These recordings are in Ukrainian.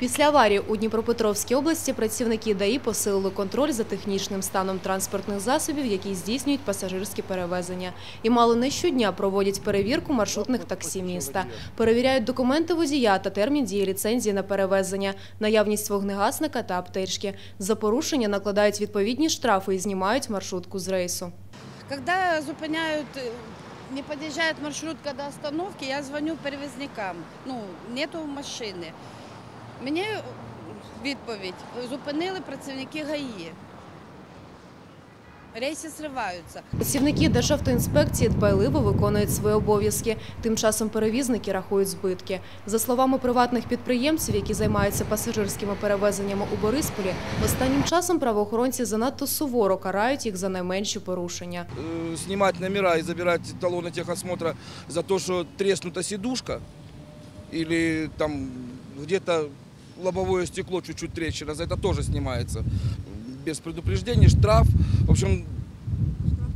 Після аварії у Дніпропетровській області працівники ДАІ посилили контроль за технічним станом транспортних засобів, які здійснюють пасажирські перевезення. І мало не щодня проводять перевірку маршрутних таксі міста. Перевіряють документи водія та термін дії ліцензії на перевезення, наявність вогнегасника та аптечки. За порушення накладають відповідні штрафи і знімають маршрутку з рейсу. Когда зупиняют, э, не подъезжает маршрутка до остановки, я звоню перевізникам. Ну, нету машини. Мені відповідь, зупинили працівники ГАІ. Рейси зриваються. Працівники Державтоінспекції дбайливо виконують свої обов'язки. Тим часом перевізники рахують збитки. За словами приватних підприємців, які займаються пасажирськими перевезеннями у Борисполі, останнім часом правоохоронці занадто суворо карають їх за найменші порушення. э, снимать номера и забирать талоны техосмотра за то, что треснута сидушка или там где-то лобовое стекло чуть-чуть трещина, за это тоже снимается. Без предупреждения штраф, в общем,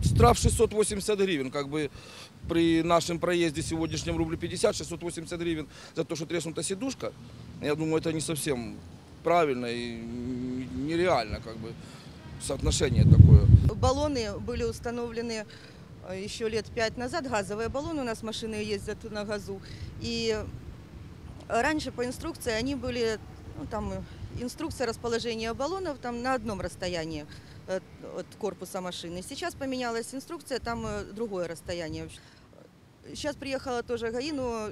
штраф 680 гривен, как бы при нашем проезде сегодняшнем рубле 50, 680 гривен за то, что треснута сидушка. Я думаю, это не совсем правильно и нереально, как бы, соотношение такое. Баллоны были установлены э, еще лет пять назад, газовые баллоны, у нас машины ездят на газу. И раньше по инструкции они были, ну, там э, инструкция расположения баллонов там на одном расстоянии от, от корпуса машины. Сейчас поменялась инструкция, там э, другое расстояние. Сейчас приехала тоже ГАИ, но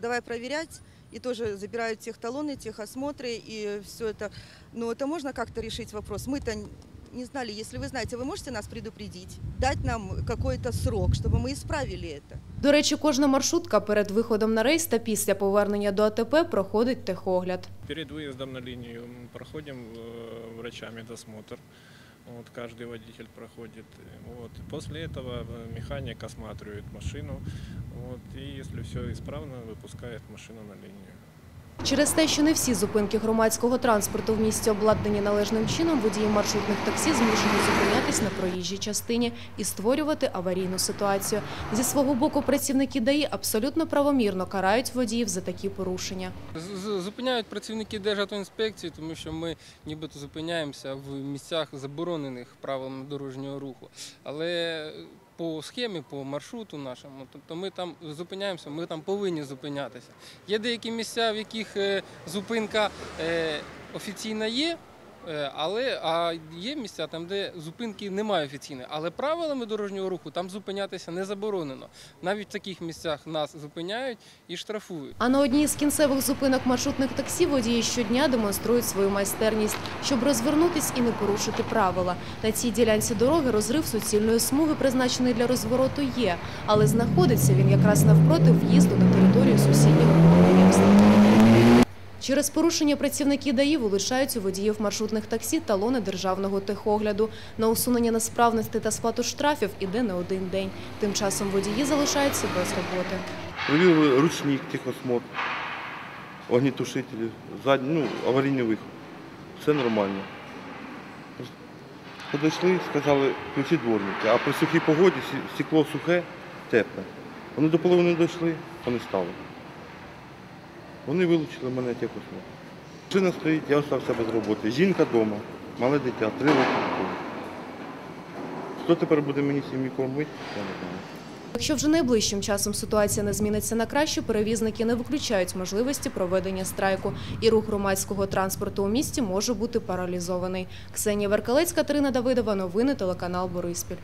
давай проверять. И тоже забирают техталоны, техосмотры и все это. Но это можно как-то решить вопрос? Мы-то не знали, если вы знаете, вы можете нас предупредить, дать нам какой-то срок, чтобы мы исправили это. До речі, кожна маршрутка перед виходом на рейс та після повернення до АТП проходить техогляд. Перед выездом на линию мы проходим э, врачами досмотр. Вот, каждый водитель проходит. Вот. После этого э, механик осматривает машину. Вот, и если все исправно, выпускает машину на линию. Через те, що не всі зупинки громадського транспорту в місті обладнані належним чином, водії маршрутних таксі змушені зупинятись на проїжджій частині і створювати аварійну ситуацію. Зі свого боку, працівники ДАІ абсолютно правомірно карають водіїв за такі порушення. Зупиняють працівники Державтоінспекції, тому що ми нібито зупиняємося в місцях заборонених правилами дорожнього руху. Але по схемі, по маршруту нашому, тобто ми там зупиняємося, ми там повинні зупинятися. Є деякі місця, в яких е, зупинка е, офіційна є. Е, Але а є місця там, де зупинки немає офіційної, але правилами дорожнього руху там зупинятися не заборонено. Навіть в таких місцях нас зупиняють і штрафують. А на одній з кінцевих зупинок маршрутних таксі водії щодня демонструють свою майстерність, щоб розвернутись і не порушити правила. На цій ділянці дороги розрив суцільної смуги, призначений для розвороту, є, але знаходиться він якраз навпроти в'їзду на територію сусіднього. Через порушення працівники ДАІ вилучають у водіїв маршрутних таксі талони державного техогляду. На усунення несправностей та сплату штрафів іде не один день. Тим часом водії залишаються без роботи. Провели ручник, техосмотр, огнетушителі, задній, ну, аварійний виход. Все нормально. Подійшли, сказали, включи дворники, а при сухій погоді стекло сухе, тепле. Вони до половини дійшли, вони стали. Вони вилучили мене техосмотр. Машина стоїть, я залишився без роботи. Жінка вдома, мале дитя, три роки. Хто тепер буде мені сім'ї кормити. Якщо вже найближчим часом ситуація не зміниться на краще, перевізники не виключають можливості проведення страйку, і рух громадського транспорту у місті може бути паралізований. Ксенія Веркалець, Катерина Давидова, новини телеканал Бориспіль.